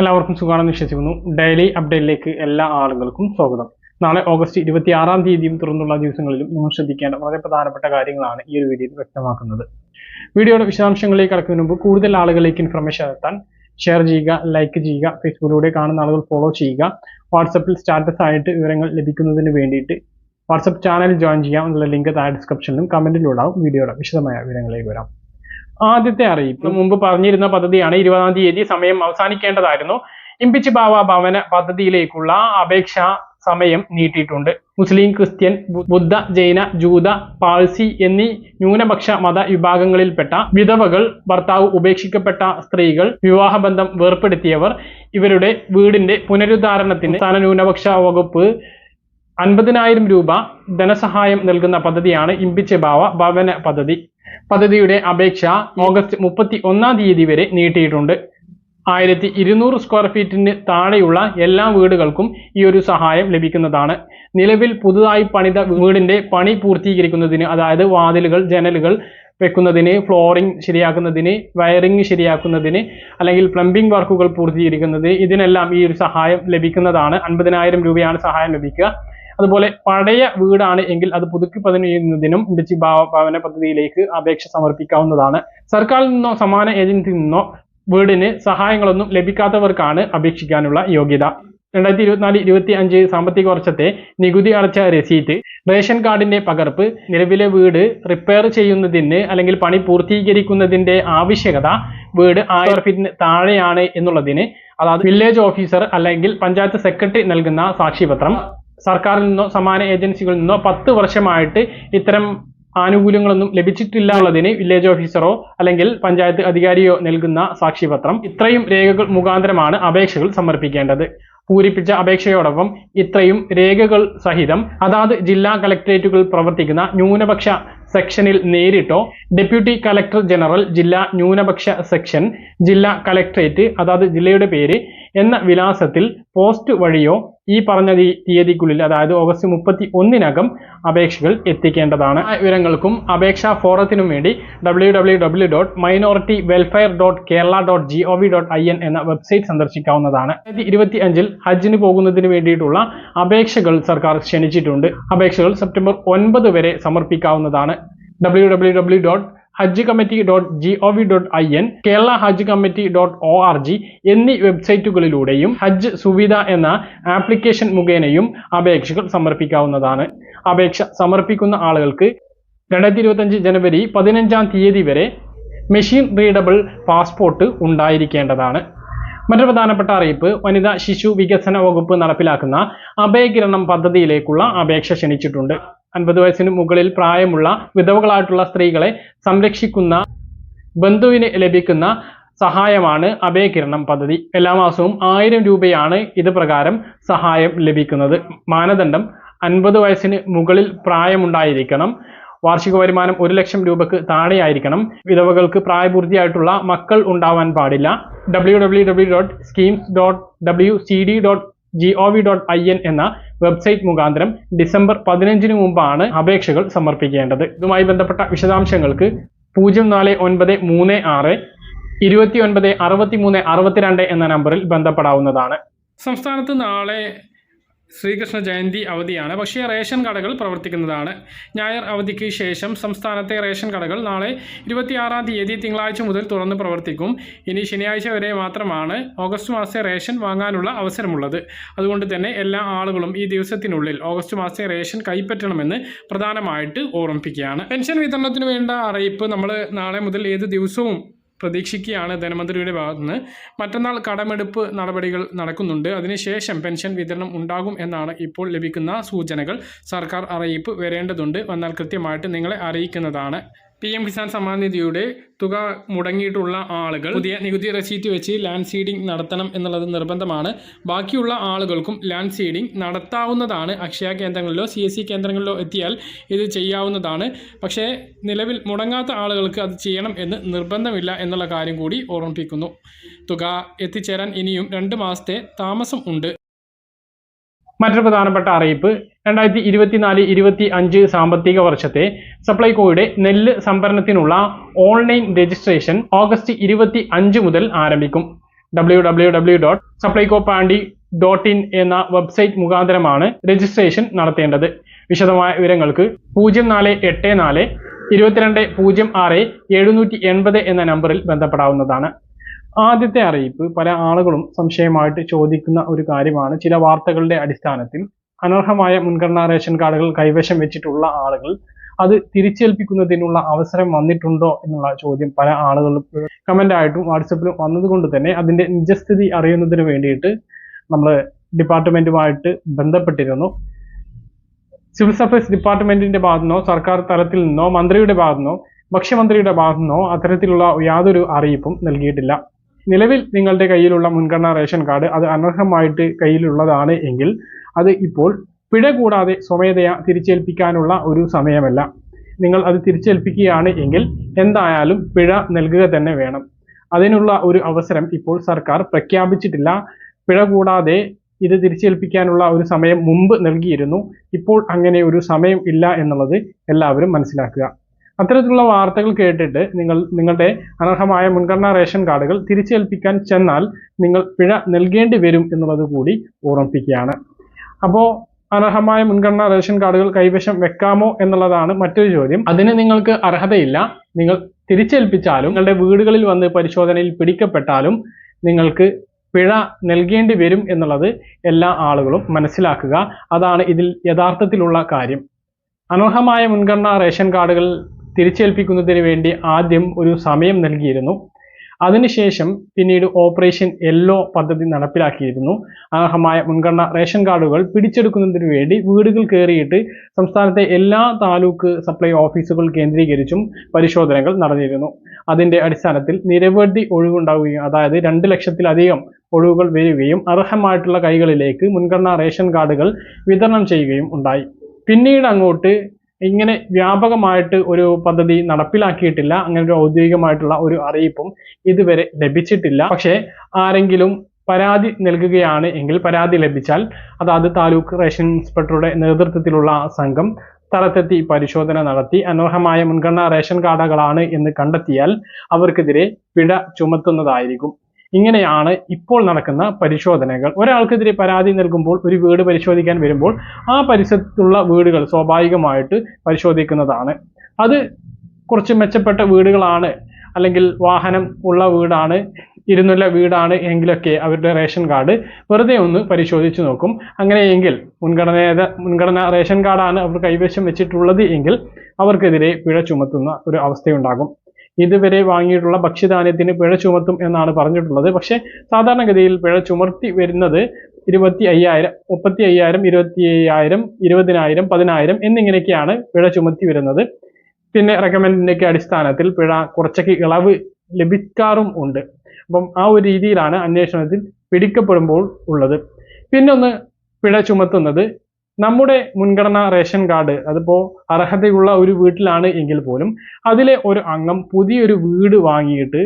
എല്ലാവർക്കും സുഖമാണെന്ന് വിശ്വസിക്കുന്നു. ഡെയിലി അപ്ഡേറ്റിലേക്ക് എല്ലാ ആളുകൾക്കും സ്വാഗതം. നാളെ ഓഗസ്റ്റ് ഇരുപത്തി ആറാം തീയതിയും തുറന്നുള്ള ദിവസങ്ങളിലും നിങ്ങൾ ശ്രദ്ധിക്കേണ്ട വളരെ പ്രധാനപ്പെട്ട കാര്യങ്ങളാണ് ഈ ഒരു വീഡിയോയിൽ വ്യക്തമാക്കുന്നത്. വീഡിയോയുടെ വിശദാംശങ്ങളിലേക്ക് കടക്കുന്നതിന് മുമ്പ് കൂടുതൽ ആളുകളിലേക്ക് ഇൻഫർമേഷൻ എത്താൻ ഷെയർ ചെയ്യുക ലൈക്ക് ചെയ്യുക ഫേസ്ബുക്കിലൂടെ കാണുന്ന ആളുകൾ ഫോളോ ചെയ്യുക വാട്സപ്പിൽ സ്റ്റാറ്റസ് ആയിട്ട് വിവരങ്ങൾ ലഭിക്കുന്നതിന് വേണ്ടിയിട്ട് വാട്സപ്പ് ചാനൽ ജോയിൻ ചെയ്യാം. എന്നുള്ള ലിങ്ക് താഴെ ഡിസ്ക്രിപ്ഷനിലും കമന്റിലുണ്ടാവും വീഡിയോയുടെ വിശദമായ വിവരങ്ങളിലേക്ക് വരാം. ആദ്യത്തെ അറിയിപ്പ്. മുമ്പ് പറഞ്ഞിരുന്ന പദ്ധതിയാണ് ഇരുപതാം തീയതി സമയം അവസാനിക്കേണ്ടതായിരുന്നു. ഇമ്പിച്ച് ബാവ ഭവന പദ്ധതിയിലേക്കുള്ള അപേക്ഷ സമയം നീട്ടിയിട്ടുണ്ട്. മുസ്ലിം ക്രിസ്ത്യൻ ബുദ്ധ ജൈന ജൂത പാഴ്സി എന്നീ ന്യൂനപക്ഷ മത വിഭാഗങ്ങളിൽപ്പെട്ട വിധവകൾ ഭർത്താവ് ഉപേക്ഷിക്കപ്പെട്ട സ്ത്രീകൾ വിവാഹബന്ധം വേർപ്പെടുത്തിയവർ ഇവരുടെ വീടിന്റെ പുനരുദ്ധാരണത്തിന് സ്ഥാന ന്യൂനപക്ഷ വകുപ്പ് അൻപതിനായിരം രൂപ ധനസഹായം നൽകുന്ന പദ്ധതിയാണ് ഇമ്പിച്ച് ബാവ ഭവന പദ്ധതി. പദ്ധതിയുടെ അപേക്ഷ ഓഗസ്റ്റ് മുപ്പത്തി ഒന്നാം തീയതി വരെ നീട്ടിയിട്ടുണ്ട്. ആയിരത്തി ഇരുന്നൂറ് സ്ക്വയർ ഫീറ്റിന് താഴെയുള്ള എല്ലാ വീടുകൾക്കും ഈ ഒരു സഹായം ലഭിക്കുന്നതാണ്. നിലവിൽ പുതുതായി പണിത വീടിന്റെ പണി പൂർത്തീകരിക്കുന്നതിന് അതായത് വാതിലുകൾ ജനലുകൾ വെക്കുന്നതിന് ഫ്ലോറിംഗ് ശരിയാക്കുന്നതിന് വയറിംഗ് ശരിയാക്കുന്നതിന് അല്ലെങ്കിൽ പ്ലംബിംഗ് വർക്കുകൾ പൂർത്തീകരിക്കുന്നത് ഇതിനെല്ലാം ഈ ഒരു സഹായം ലഭിക്കുന്നതാണ്. അൻപതിനായിരം രൂപയാണ് സഹായം ലഭിക്കുക. അതുപോലെ പഴയ വീടാണ് എങ്കിൽ അത് പുതുക്കി ഇമ്പച്ചി ഭാവ- ഭവന പദ്ധതിയിലേക്ക് അപേക്ഷ സമർപ്പിക്കാവുന്നതാണ്. സർക്കാരിൽ നിന്നോ സമാന ഏജൻസിയിൽ നിന്നോ വീടിന് സഹായങ്ങളൊന്നും ലഭിക്കാത്തവർക്കാണ് അപേക്ഷിക്കാനുള്ള യോഗ്യത. രണ്ടായിരത്തി ഇരുപത്തിനാല് ഇരുപത്തി അഞ്ച് സാമ്പത്തിക വർഷത്തെ നികുതി അടച്ച രസീത് റേഷൻ കാർഡിന്റെ പകർപ്പ് നിലവിലെ വീട് റിപ്പയർ ചെയ്യുന്നതിന് അല്ലെങ്കിൽ പണി പൂർത്തീകരിക്കുന്നതിന്റെ ആവശ്യകത വീട് ആയിരം ഫീറ്റിന് താഴെയാണ് എന്നുള്ളതിന് അതായത് വില്ലേജ് ഓഫീസർ അല്ലെങ്കിൽ പഞ്ചായത്ത് സെക്രട്ടറി നൽകുന്ന സാക്ഷ്യപത്രം സർക്കാരിൽ നിന്നോ സമാന ഏജൻസികളിൽ നിന്നോ പത്ത് വർഷമായിട്ട് ഇത്തരം ആനുകൂല്യങ്ങളൊന്നും ലഭിച്ചിട്ടില്ല എന്നുള്ളതിന് വില്ലേജ് ഓഫീസറോ അല്ലെങ്കിൽ പഞ്ചായത്ത് അധികാരിയോ നൽകുന്ന സാക്ഷ്യപത്രം ഇത്രയും രേഖകൾ മുഖാന്തരമാണ് അപേക്ഷകൾ സമർപ്പിക്കേണ്ടത്. പൂരിപ്പിച്ച അപേക്ഷയോടൊപ്പം ഇത്രയും രേഖകൾ സഹിതം അതാത് ജില്ലാ കലക്ടറേറ്റുകൾ പ്രവർത്തിക്കുന്ന ന്യൂനപക്ഷ സെക്ഷനിൽ നേരിട്ടോ ഡെപ്യൂട്ടി കലക്ടർ ജനറൽ ജില്ലാ ന്യൂനപക്ഷ സെക്ഷൻ ജില്ലാ കലക്ടറേറ്റ് അതാത് ജില്ലയുടെ പേര് എന്ന വിലാസത്തിൽ പോസ്റ്റ് വഴിയോ ഈ പറഞ്ഞ തീയതിക്കുള്ളിൽ അതായത് ഓഗസ്റ്റ് മുപ്പത്തി ഒന്നിനകം അപേക്ഷകൾ എത്തിക്കേണ്ടതാണ്. വിവരങ്ങൾക്കും അപേക്ഷാ ഫോറത്തിനും വേണ്ടി W minority welfare dot Kerala dot G O V dot I N എന്ന വെബ്സൈറ്റ് സന്ദർശിക്കാവുന്നതാണ്. ഇരുപത്തി അഞ്ചിൽ ഹജ്ജിന് പോകുന്നതിന് വേണ്ടിയിട്ടുള്ള അപേക്ഷകൾ സർക്കാർ ക്ഷണിച്ചിട്ടുണ്ട്. അപേക്ഷകൾ സെപ്റ്റംബർ ഒൻപത് വരെ സമർപ്പിക്കാവുന്നതാണ്. W W W dot Hajj committee dot G O V dot I N Kerala Hajj committee dot O R G എന്നീ വെബ്സൈറ്റുകളിലൂടെയും ഹജ്ജ് സുവിധ എന്ന ആപ്ലിക്കേഷൻ മുഖേനയും അപേക്ഷകൾ സമർപ്പിക്കാവുന്നതാണ്. അപേക്ഷ സമർപ്പിക്കുന്ന ആളുകൾക്ക് രണ്ടായിരത്തി ഇരുപത്തഞ്ച് ജനുവരി പതിനഞ്ചാം തീയതി വരെ മെഷീൻ റീഡബിൾ പാസ്പോർട്ട് ഉണ്ടായിരിക്കേണ്ടതാണ്. മറ്റൊരു പ്രധാനപ്പെട്ട അറിയിപ്പ് വനിതാ ശിശു വികസന വകുപ്പ് നടപ്പിലാക്കുന്ന അഭയകിരണം പദ്ധതിയിലേക്കുള്ള അപേക്ഷ ക്ഷണിച്ചിട്ടുണ്ട്. അൻപത് വയസ്സിന് മുകളിൽ പ്രായമുള്ള വിധവകളായിട്ടുള്ള സ്ത്രീകളെ സംരക്ഷിക്കുന്ന ബന്ധുവിന് ലഭിക്കുന്ന സഹായമാണ് അഭയകിരണം പദ്ധതി. എല്ലാ മാസവും ആയിരം രൂപയാണ് ഇത് പ്രകാരം സഹായം ലഭിക്കുന്നത്. മാനദണ്ഡം അൻപത് വയസ്സിന് മുകളിൽ പ്രായമുണ്ടായിരിക്കണം. വാർഷിക വരുമാനം ഒരു ലക്ഷം രൂപക്ക് താഴെയായിരിക്കണം. വിധവകൾക്ക് പ്രായപൂർത്തിയായിട്ടുള്ള മക്കൾ ഉണ്ടാവാൻ പാടില്ല. W W W dot schemes dot W C D dot G O V dot I N എന്ന വെബ്സൈറ്റ് മുഖാന്തരം ഡിസംബർ പതിനഞ്ചിന് മുമ്പാണ് അപേക്ഷകൾ സമർപ്പിക്കേണ്ടത്. ഇതുമായി ബന്ധപ്പെട്ട വിശദാംശങ്ങൾക്ക് പൂജ്യം നാല് ഒൻപത് മൂന്ന് ആറ് ഇരുപത്തി ഒൻപത് അറുപത്തി മൂന്ന് അറുപത്തിരണ്ട് എന്ന നമ്പറിൽ ബന്ധപ്പെടാവുന്നതാണ്. സംസ്ഥാനത്ത് നാളെ ശ്രീകൃഷ്ണ ജയന്തി അവധിയാണ്. പക്ഷേ റേഷൻ കടകൾ പ്രവർത്തിക്കുന്നതാണ്. ഞായർ അവധിക്ക് ശേഷം സംസ്ഥാനത്തെ റേഷൻ കടകൾ നാളെ ഇരുപത്തിയാറാം തീയതി തിങ്കളാഴ്ച മുതൽ തുറന്ന് പ്രവർത്തിക്കും. ഇനി ശനിയാഴ്ച വരെ മാത്രമാണ് ഓഗസ്റ്റ് മാസത്തെ റേഷൻ വാങ്ങാനുള്ള അവസരമുള്ളത്. അതുകൊണ്ട് തന്നെ എല്ലാ ആളുകളും ഈ ദിവസത്തിനുള്ളിൽ ഓഗസ്റ്റ് മാസത്തെ റേഷൻ കൈപ്പറ്റണമെന്ന് പ്രധാനമായിട്ട് ഓർമ്മിപ്പിക്കുകയാണ്. പെൻഷൻ വിതരണത്തിന് വേണ്ട അറിയിപ്പ് നമ്മൾ നാളെ മുതൽ ഏത് ദിവസവും പ്രതീക്ഷിക്കുകയാണ് ധനമന്ത്രിയുടെ ഭാഗത്തുനിന്ന്. മറ്റന്നാൾ കടമെടുപ്പ് നടപടികൾ നടക്കുന്നുണ്ട്. അതിനുശേഷം പെൻഷൻ വിതരണം ഉണ്ടാകും എന്നാണ് ഇപ്പോൾ ലഭിക്കുന്ന സൂചനകൾ. സർക്കാർ അറിയിപ്പ് വരേണ്ടതുണ്ട്. വന്നാൽ കൃത്യമായിട്ട് നിങ്ങളെ അറിയിക്കുന്നതാണ്. പി എം കിസാൻ സമ്മാൻ നിധിയുടെ തുക മുടങ്ങിയിട്ടുള്ള ആളുകൾ പുതിയ നികുതി റെസീറ്റ് വെച്ച് ലാൻഡ് സീഡിംഗ് നടത്തണം എന്നുള്ളത് നിർബന്ധമാണ്. ബാക്കിയുള്ള ആളുകൾക്കും ലാൻഡ് സീഡിംഗ് നടത്താവുന്നതാണ്. അക്ഷയ കേന്ദ്രങ്ങളിലോ സി എസ് സി കേന്ദ്രങ്ങളിലോ എത്തിയാൽ ഇത് ചെയ്യാവുന്നതാണ്. പക്ഷേ നിലവിൽ മുടങ്ങാത്ത ആളുകൾക്ക് അത് ചെയ്യണം എന്ന് നിർബന്ധമില്ല എന്നുള്ള കാര്യം കൂടി ഓർമ്മിപ്പിക്കുന്നു. തുക എത്തിച്ചേരാൻ ഇനിയും രണ്ട് മാസത്തെ താമസം ഉണ്ട്. മറ്റൊരു പ്രധാനപ്പെട്ട അറിയിപ്പ് രണ്ടായിരത്തി ഇരുപത്തിനാല് ഇരുപത്തി അഞ്ച് സാമ്പത്തിക വർഷത്തെ സപ്ലൈകോയുടെ നെല്ല് സംഭരണത്തിനുള്ള ഓൺലൈൻ രജിസ്ട്രേഷൻ ഓഗസ്റ്റ് ഇരുപത്തി അഞ്ച് മുതൽ ആരംഭിക്കും. W W W dot Supplyco Pandi dot in എന്ന വെബ്സൈറ്റ് മുഖാന്തരമാണ് രജിസ്ട്രേഷൻ നടത്തേണ്ടത്. വിശദമായ വിവരങ്ങൾക്ക് പൂജ്യം നാല് എട്ട് നാല് ഇരുപത്തിരണ്ട് പൂജ്യം ആറ് എഴുന്നൂറ്റി എൺപത് എന്ന നമ്പറിൽ ബന്ധപ്പെടാവുന്നതാണ്. ആദ്യത്തെ അറിയിപ്പ് പല ആളുകളും സംശയമായിട്ട് ചോദിക്കുന്ന ഒരു കാര്യമാണ്. ചില വാർത്തകളുടെ അടിസ്ഥാനത്തിൽ അനർഹമായ മുൻഗണനാ റേഷൻ കാർഡുകൾ കൈവശം വെച്ചിട്ടുള്ള ആളുകൾ അത് തിരിച്ചേൽപ്പിക്കുന്നതിനുള്ള അവസരം വന്നിട്ടുണ്ടോ എന്നുള്ള ചോദ്യം പല ആളുകളും കമന്റ് ആയിട്ടും വാട്സപ്പിലും വന്നതുകൊണ്ട് തന്നെ അതിന്റെ നിജസ്ഥിതി അറിയുന്നതിന് വേണ്ടിയിട്ട് നമ്മൾ ഡിപ്പാർട്ട്മെന്റുമായിട്ട് ബന്ധപ്പെട്ടിരുന്നു. സിവിൽ സപ്ലൈസ് ഡിപ്പാർട്ട്മെന്റിന്റെ ഭാഗത്തു നിന്നോ സർക്കാർ തലത്തിൽ നിന്നോ മന്ത്രിയുടെ ഭാഗത്തു നിന്നോ ഭക്ഷ്യമന്ത്രിയുടെ ഭാഗത്തു നിന്നോ അത്തരത്തിലുള്ള യാതൊരു അറിയിപ്പും നൽകിയിട്ടില്ല. നിലവിൽ നിങ്ങളുടെ കയ്യിലുള്ള മുൻഗണനാ റേഷൻ കാർഡ് അത് അനർഹമായിട്ട് കയ്യിലുള്ളതാണ് എങ്കിൽ അത് ഇപ്പോൾ പിഴ കൂടാതെ സ്വമേധയാ തിരിച്ചേൽപ്പിക്കാനുള്ള ഒരു സമയമല്ല. നിങ്ങൾ അത് തിരിച്ചേൽപ്പിക്കുകയാണ് എങ്കിൽ എന്തായാലും പിഴ നൽകുക തന്നെ വേണം. അതിനുള്ള ഒരു അവസരം ഇപ്പോൾ സർക്കാർ പ്രഖ്യാപിച്ചിട്ടില്ല. പിഴ കൂടാതെ ഇത് തിരിച്ചേൽപ്പിക്കാനുള്ള ഒരു സമയം മുമ്പ് നൽകിയിരുന്നു. ഇപ്പോൾ അങ്ങനെ ഒരു സമയം ഇല്ല എന്നുള്ളത് എല്ലാവരും മനസ്സിലാക്കുക. അത്തരത്തിലുള്ള വാർത്തകൾ കേട്ടിട്ട് നിങ്ങൾ നിങ്ങളുടെ അനർഹമായ മുൻഗണനാ റേഷൻ കാർഡുകൾ തിരിച്ചേൽപ്പിക്കാൻ ചെന്നാൽ നിങ്ങൾ പിഴ നൽകേണ്ടി വരും എന്നുള്ളത് കൂടി ഓർമ്മിപ്പിക്കുകയാണ്. അപ്പോൾ അർഹമായ മുൻഗണനാ റേഷൻ കാർഡുകൾ കൈവശം വെക്കാമോ എന്നുള്ളതാണ് മറ്റൊരു ചോദ്യം. അതിന് നിങ്ങൾക്ക് അർഹതയില്ല. നിങ്ങൾ തിരിച്ചേൽപ്പിച്ചാലും നിങ്ങളുടെ വീടുകളിൽ വന്ന് പരിശോധനയിൽ പിടിക്കപ്പെട്ടാലും നിങ്ങൾക്ക് പിഴ നൽകേണ്ടി വരും എന്നുള്ളത് എല്ലാ ആളുകളും മനസ്സിലാക്കുക. അതാണ് ഇതിൽ യഥാർത്ഥത്തിലുള്ള കാര്യം. അനർഹമായ മുൻഗണനാ റേഷൻ കാർഡുകൾ തിരിച്ചേൽപ്പിക്കുന്നതിന് വേണ്ടി ആദ്യം ഒരു സമയം നൽകിയിരുന്നു. അതിനുശേഷം പിന്നീട് ഓപ്പറേഷൻ യെല്ലോ പദ്ധതി നടപ്പിലാക്കിയിരുന്നു. അർഹമായ മുൻഗണന റേഷൻ കാർഡുകൾ പിടിച്ചെടുക്കുന്നതിന് വേണ്ടി വീടുകൾ കയറിയിട്ട് സംസ്ഥാനത്തെ എല്ലാ താലൂക്ക് സപ്ലൈ ഓഫീസുകൾ കേന്ദ്രീകരിച്ചും പരിശോധനകൾ നടന്നിരുന്നു അതിന്റെ അടിസ്ഥാനത്തിൽ നിരവധി ഒഴിവുണ്ടാവുകയും അതായത് രണ്ട് ലക്ഷത്തിലധികം ഒഴിവുകൾ വരികയും അർഹമായിട്ടുള്ള കൈകളിലേക്ക് മുൻഗണനാ റേഷൻ കാർഡുകൾ വിതരണം ചെയ്യുകയും ഉണ്ടായി. പിന്നീട് അങ്ങോട്ട് ഇങ്ങനെ വ്യാപകമായിട്ട് ഒരു പദ്ധതി നടപ്പിലാക്കിയിട്ടില്ല അങ്ങനെ ഒരു ഔദ്യോഗികമായിട്ടുള്ള ഒരു അറിയിപ്പും ഇതുവരെ ലഭിച്ചിട്ടില്ല. പക്ഷേ ആരെങ്കിലും പരാതി നൽകുകയാണ് എങ്കിൽ പരാതി ലഭിച്ചാൽ അതാത് താലൂക്ക് റേഷൻ ഇൻസ്പെക്ടറുടെ നേതൃത്വത്തിലുള്ള സംഘം സ്ഥലത്തെത്തി പരിശോധന നടത്തി അനർഹമായ മുൻഗണനാ റേഷൻ കാർഡുകളാണ് എന്ന് കണ്ടെത്തിയാൽ അവർക്കെതിരെ പിഴ ചുമത്തുന്നതായിരിക്കും. ഇങ്ങനെയാണ് ഇപ്പോൾ നടക്കുന്ന പരിശോധനകൾ. ഒരാൾക്കെതിരെ പരാതി നൽകുമ്പോൾ ഒരു വീട് പരിശോധിക്കാൻ വരുമ്പോൾ ആ പരിസരത്തുള്ള വീടുകൾ സ്വാഭാവികമായിട്ട് പരിശോധിക്കുന്നതാണ്. അത് കുറച്ച് മെച്ചപ്പെട്ട വീടുകളാണ്. അല്ലെങ്കിൽ വാഹനം ഉള്ള വീടാണ് ഇരുന്നുള്ള വീടാണ് എങ്കിലൊക്കെ അവരുടെ റേഷൻ കാർഡ് വെറുതെ ഒന്ന് പരിശോധിച്ച് നോക്കും. അങ്ങനെയെങ്കിൽ മുൻഗണന മുൻഗണന റേഷൻ കാർഡാണ് അവർ കൈവശം വെച്ചിട്ടുള്ളത് എങ്കിൽ അവർക്കെതിരെ പിഴ ചുമത്തുന്ന ഒരു അവസ്ഥയുണ്ടാകും. ഇതുവരെ വാങ്ങിയിട്ടുള്ള ഭക്ഷ്യധാന്യത്തിന് പിഴ ചുമത്തും എന്നാണ് പറഞ്ഞിട്ടുള്ളത്. പക്ഷേ സാധാരണഗതിയിൽ പിഴ ചുമർത്തി വരുന്നത് ഇരുപത്തി അയ്യായിരം മുപ്പത്തി അയ്യായിരം ഇരുപത്തി അയ്യായിരം ഇരുപതിനായിരം പതിനായിരം എന്നിങ്ങനെയൊക്കെയാണ് പിഴ ചുമത്തി വരുന്നത്. പിന്നെ റെക്കമെൻഡിന്റെയൊക്കെ അടിസ്ഥാനത്തിൽ പിഴ കുറച്ചൊക്കെ ഇളവ് ലഭിക്കാറും ഉണ്ട്. അപ്പം ആ ഒരു രീതിയിലാണ് അന്വേഷണത്തിൽ പിടിക്കപ്പെടുമ്പോൾ ഉള്ളത്. പിന്നൊന്ന് പിഴ ചുമത്തുന്നത് നമ്മുടെ മുൻഗണന റേഷൻ കാർഡ് അതിപ്പോ അർഹതയുള്ള ഒരു വീട്ടിലാണ് എങ്കിൽ പോലും അതിലെ ഒരു അംഗം പുതിയൊരു വീട് വാങ്ങിയിട്ട്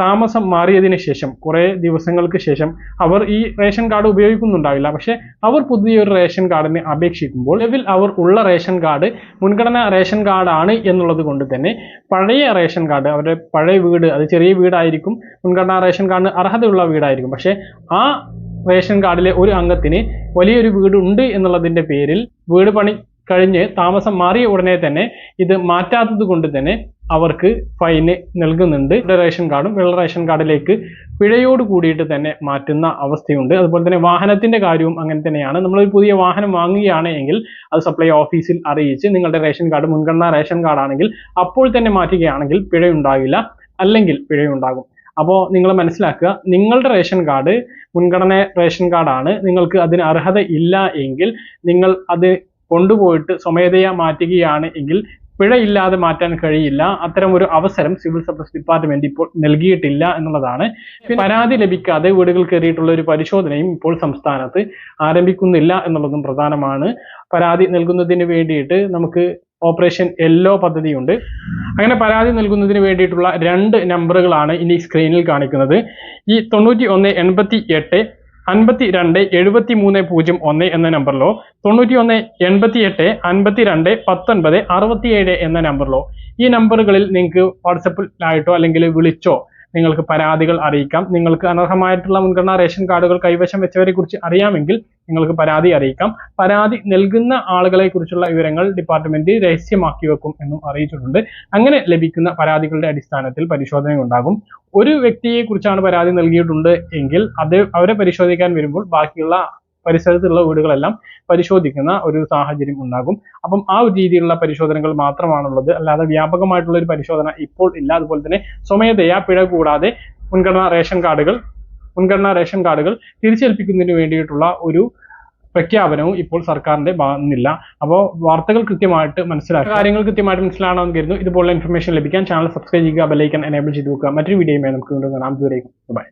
താമസം മാറിയതിന് ശേഷം കുറേ ദിവസങ്ങൾക്ക് ശേഷം അവർ ഈ റേഷൻ കാർഡ് ഉപയോഗിക്കുന്നുണ്ടാവില്ല. പക്ഷെ അവർ പുതിയൊരു റേഷൻ കാർഡിനെ അപേക്ഷിക്കുമ്പോൾ നിലവിൽ അവർ ഉള്ള റേഷൻ കാർഡ് മുൻഗണന റേഷൻ കാർഡാണ് എന്നുള്ളത് കൊണ്ട് തന്നെ പഴയ റേഷൻ കാർഡ് അവരുടെ പഴയ വീട് അത് ചെറിയ വീടായിരിക്കും മുൻഗണനാ റേഷൻ കാർഡിന് അർഹതയുള്ള വീടായിരിക്കും. പക്ഷെ ആ റേഷൻ കാർഡിലെ ഒരു അംഗത്തിന് വലിയൊരു വീട് ഉണ്ട് എന്നുള്ളതിന്റെ പേരിൽ വീട് പണി കഴിഞ്ഞ് താമസം മാറിയ ഉടനെ തന്നെ ഇത് മാറ്റാത്തത് കൊണ്ട് തന്നെ അവർക്ക് ഫൈന് നൽകുന്നുണ്ട്. റേഷൻ കാർഡും വെള്ള റേഷൻ കാർഡിലേക്ക് പിഴയോട് കൂടിയിട്ട് തന്നെ മാറ്റുന്ന അവസ്ഥയുണ്ട്. അതുപോലെ തന്നെ വാഹനത്തിന്റെ കാര്യവും അങ്ങനെ തന്നെയാണ്. നമ്മളൊരു പുതിയ വാഹനം വാങ്ങുകയാണ് എങ്കിൽ അത് സപ്ലൈ ഓഫീസിൽ അറിയിച്ച് നിങ്ങളുടെ റേഷൻ കാർഡ് മുൻഗണനാ റേഷൻ കാർഡാണെങ്കിൽ അപ്പോൾ തന്നെ മാറ്റുകയാണെങ്കിൽ പിഴയുണ്ടാകില്ല. അല്ലെങ്കിൽ പിഴയുണ്ടാകും. അപ്പോൾ നിങ്ങൾ മനസ്സിലാക്കുക നിങ്ങളുടെ റേഷൻ കാർഡ് മുൻഗണന റേഷൻ കാർഡാണ്. നിങ്ങൾക്ക് അതിന് അർഹത ഇല്ല എങ്കിൽ നിങ്ങൾ അത് കൊണ്ടുപോയിട്ട് സ്വമേധയാ മാറ്റുകയാണ് എങ്കിൽ പിഴയില്ലാതെ മാറ്റാൻ കഴിയില്ല. അത്തരം ഒരു അവസരം സിവിൽ സപ്ലൈസ് ഡിപ്പാർട്ട്മെന്റ് ഇപ്പോൾ നൽകിയിട്ടില്ല എന്നുള്ളതാണ്. പരാതി ലഭിക്കാതെ വീടുകൾ കയറിയിട്ടുള്ള ഒരു പരിശോധനയും ഇപ്പോൾ സംസ്ഥാനത്ത് ആരംഭിക്കുന്നില്ല എന്നുള്ളതും പ്രധാനമാണ്. പരാതി നൽകുന്നതിന് വേണ്ടിയിട്ട് നമുക്ക് ഓപ്പറേഷൻ യെല്ലോ പദ്ധതിയുണ്ട്. അങ്ങനെ പരാതി നൽകുന്നതിന് വേണ്ടിയിട്ടുള്ള രണ്ട് നമ്പറുകളാണ് ഇനി സ്ക്രീനിൽ കാണിക്കുന്നത്. ഈ തൊണ്ണൂറ്റി ഒന്ന് എൺപത്തി എട്ട് അൻപത്തി രണ്ട് എഴുപത്തി മൂന്ന് പൂജ്യം ഒന്ന് എന്ന നമ്പറിലോ തൊണ്ണൂറ്റി ഒന്ന് എൺപത്തി എട്ട് അൻപത്തി രണ്ട് പത്തൊൻപത് അറുപത്തി ഏഴ് എന്ന നമ്പറിലോ ഈ നമ്പറുകളിൽ നിങ്ങൾക്ക് വാട്സപ്പിലായിട്ടോ അല്ലെങ്കിൽ വിളിച്ചോ നിങ്ങൾക്ക് പരാതികൾ അറിയിക്കാം. നിങ്ങൾക്ക് അനർഹമായിട്ടുള്ള മുൻഗണനാ റേഷൻ കാർഡുകൾ കൈവശം വെച്ചവരെ കുറിച്ച് അറിയാമെങ്കിൽ നിങ്ങൾക്ക് പരാതി അറിയിക്കാം. പരാതി നൽകുന്ന ആളുകളെ കുറിച്ചുള്ള വിവരങ്ങൾ ഡിപ്പാർട്ട്മെന്റ് രഹസ്യമാക്കി വെക്കും എന്നും അറിയിച്ചിട്ടുണ്ട്. അങ്ങനെ ലഭിക്കുന്ന പരാതികളുടെ അടിസ്ഥാനത്തിൽ പരിശോധന ഉണ്ടാകും. ഒരു വ്യക്തിയെ കുറിച്ചാണ് പരാതി നൽകിയിട്ടുണ്ട് എങ്കിൽ അത് അവരെ പരിശോധിക്കാൻ വരുമ്പോൾ ബാക്കിയുള്ള പരിസരത്തുള്ള വീടുകളെല്ലാം പരിശോധിക്കുന്ന ഒരു സാഹചര്യം ഉണ്ടാകും. അപ്പം ആ ഒരു രീതിയിലുള്ള പരിശോധനകൾ മാത്രമാണുള്ളത്. അല്ലാതെ വ്യാപകമായിട്ടുള്ള ഒരു പരിശോധന ഇപ്പോൾ ഇല്ല. അതുപോലെ തന്നെ സ്വമേധയാ പിഴ കൂടാതെ മുൻഗണനാ റേഷൻ കാർഡുകൾ മുൻഗണനാ റേഷൻ കാർഡുകൾ തിരിച്ചേൽപ്പിക്കുന്നതിന് വേണ്ടിയിട്ടുള്ള ഒരു പ്രഖ്യാപനവും ഇപ്പോൾ സർക്കാരിന്റെ ഭാഗത്തുനിന്നില്ല അപ്പോൾ വാർത്തകൾ കൃത്യമായിട്ട് മനസ്സിലാക്കുക. കാര്യങ്ങൾ കൃത്യമായിട്ട് മനസ്സിലാണെന്ന് കരുതുന്നു. ഇതുപോലുള്ള ഇൻഫർമേഷൻ ലഭിക്കാൻ ചാനൽ സബ്സ്ക്രൈബ് ചെയ്യുക ബെലൈക്കൻ എനേബിൾ ചെയ്ത് വെക്കുക. മറ്റൊരു വീഡിയോയുമായി നമുക്ക് വീണ്ടും കാണാം. ദൂരേക്കും ബൈ